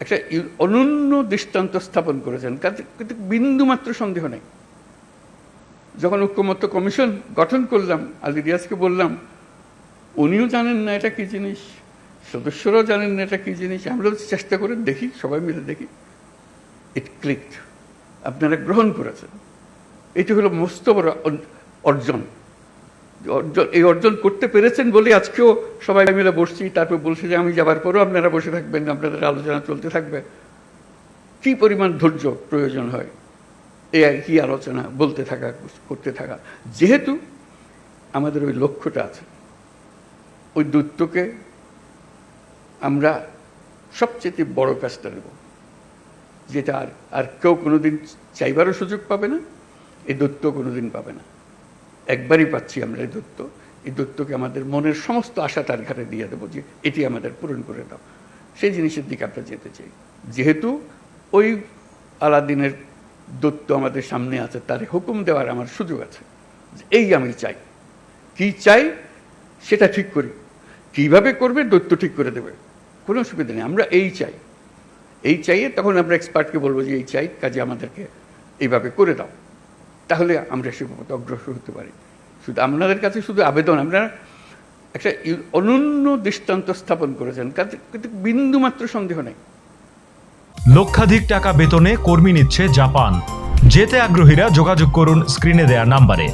একটা ইউ- অনন্য দৃষ্টান্ত স্থাপন করেছেন কিন্তু বিন্দুমাত্র সন্দেহ নেই। যখন ঐক্যমত্য কমিশন গঠন করলাম আলী রিয়াজকে বললাম, উনিও জানেন না এটা কী জিনিস, সদস্যরাও জানেন না এটা কী জিনিস, আমরা চেষ্টা করে দেখি, সবাই মিলে দেখি। ইট ক্লিকড আপনারা গ্রহণ করেছেন। এটি হলো মস্ত বড় অর্জন। এই অর্জন করতে পেরেছেন বলে আজকেও সবাই মিলে বসছি, তারপর বলছি যে আমি যাবার পরেও আপনারা বসে থাকবেন, আপনাদের আলোচনা চলতে থাকবে। কি পরিমাণ ধৈর্য প্রয়োজন হয়? এই আর কি আলোচনা, বলতে থাকা, করতে থাকা। যেহেতু আমাদের ওই লক্ষ্যটা আছে, ওই দূতকে আমরা সবচেয়ে বড় কাজটা নেব, যেটা আর আর কেউ কোনোদিন চাইবারও সুযোগ পাবে না, এই দত্ত কোনোদিন পাবে না। একবারই পাচ্ছি আমরা এই দত্ত। এই দত্তকে আমাদের মনের সমস্ত আশা তার ঘাটে দিয়ে দেবো যে এটি আমাদের পূরণ করে দাও। সেই জিনিসের দিকে আমরা যেতে চাই। যেহেতু ওই আলাদিনের দত্ত আমাদের সামনে আছে, তার হুকুম দেওয়ার আমার সুযোগ আছে। এই আমি চাই। কি চাই সেটা ঠিক করি। কীভাবে করবে দত্ত ঠিক করে দেবে। কোনো অসুবিধা নেই, আমরা এই চাই। এই চাইয়ে তখন আমরা এক্সপার্টকে বলব যে এই চাই, কাজে আমাদেরকে এইভাবে করে দাও। তাহলে আমরা সে পথে অগ্রসর হতে পারি। শুধু আপনাদের কাছে শুধু আবেদন, আপনারা একটা অনন্য দৃষ্টান্ত স্থাপন করেছেন। কিন্তু বিন্দুমাত্র সন্দেহ নেই। লক্ষাধিক টাকা বেতনে কর্মী নিচ্ছে জাপান। যেতে আগ্রহীরা যোগাযোগ করুন স্ক্রিনে দেয়া নাম্বারে।